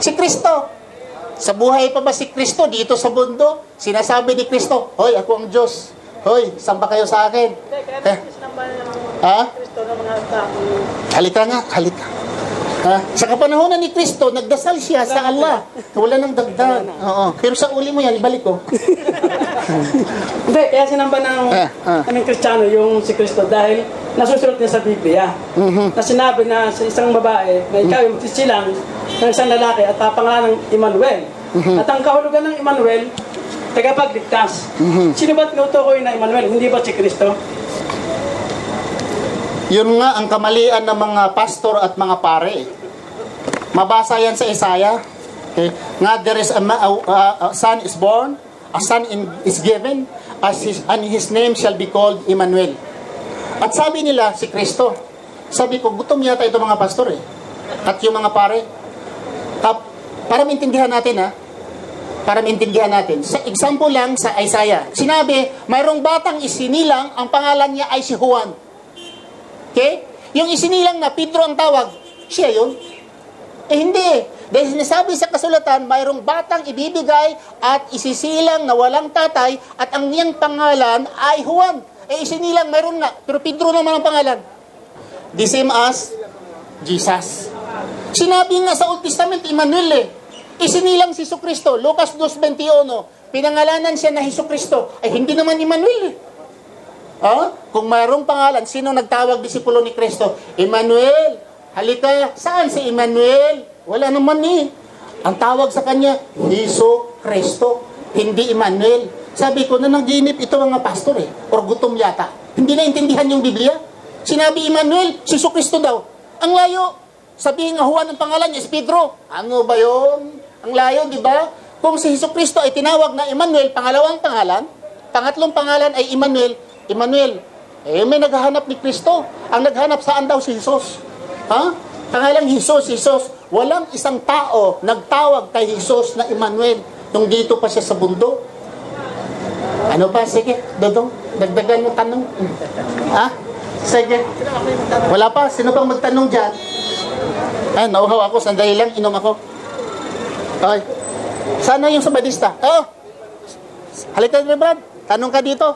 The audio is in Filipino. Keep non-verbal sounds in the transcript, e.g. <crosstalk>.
Si Kristo. Sa buhay pa ba si Kristo dito sa mundo? Sinasabi ni Kristo, Hoy, ako ang Diyos. Hoy, samba kayo sa akin. Eh, ha? Halika nga, halika. Ha? Sa kapanahonan ni Kristo, nagdasal siya sa Allah. Wala nang dagdag. Oo. Pero sa uli mo yan, ibalik ko. <laughs> Hindi, kaya sinamba ng Ah, ah. kaming Kristiyano yung si Kristo dahil nasusulat niya sa Biblia. Mhm. Na sinabi na sa isang babae na ikaw yung sisilang ng isang lalaki at papangalan ng Emmanuel. Mhm. At ang kahulugan ng Emmanuel, tagapagligtas. Mhm. Sino ba't tinutukoy na Emmanuel? Hindi ba si Kristo? Yun nga ang kamalian ng mga pastor at mga pare. Mabasa yan sa Isaiah. Okay? Nga there is a, a- a- a son is born, a son in, is given, as his, and his name shall be called Emmanuel. At sabi nila, si Kristo. Sabi ko, gutom yata ito mga pastor eh. At yung mga pare. Tap, para maintindihan natin ha, para maintindihan natin. Sa example lang sa Isaiah, sinabi, mayroong batang isinilang, ang pangalan niya ay si Juan. Okay? Yung isinilang na Pedro ang tawag, siya yun. Eh hindi. Dahil sinasabi sa kasulatan, mayroong batang ibibigay at isisilang na walang tatay at ang niyang pangalan ay Juan. Eh isinilang mayroon nga, pero Pedro naman ang pangalan. The same as Jesus. Sinabi nga sa Old Testament, Emmanuel eh. Isinilang si Kristo, Lucas 2.21. Pinangalanan siya na Hesus Kristo. Ay hindi naman Emmanuel eh. Ah, kung mayroong pangalan, sino nagtawag disipulo ni Kristo? Emmanuel. Halika, saan si Emmanuel? Wala naman eh. Ang tawag sa kanya, Hiso Kristo. Hindi Emmanuel. Sabi ko na ginip ito mga pastor eh. Or gutom yata. Hindi na intindihan yung Biblia. Sinabi Emmanuel, si Kristo daw. Ang layo. Sabihin nga Juan ang pangalan niya, is Pedro. Ano ba yon? Ang layo, di ba? Kung si Hiso Kristo ay tinawag na Emmanuel, pangalawang pangalan, pangatlong pangalan ay Emmanuel, Emmanuel, eh may naghahanap ni Kristo. Ang naghanap saan daw si Jesus? Ha? Pangalang Jesus, Jesus. Walang isang tao nagtawag kay Jesus na Emmanuel nung dito pa siya sa bundok. Ano pa? Sige, Dodong, dagdagan mo tanong. Ha? Sige. Wala pa? Sino pang magtanong dyan? Ah, nauhaw ako. Sandali lang, inom ako. Ay. Sana yung sa badista. Oh. Halika, Brad. Tanong ka dito.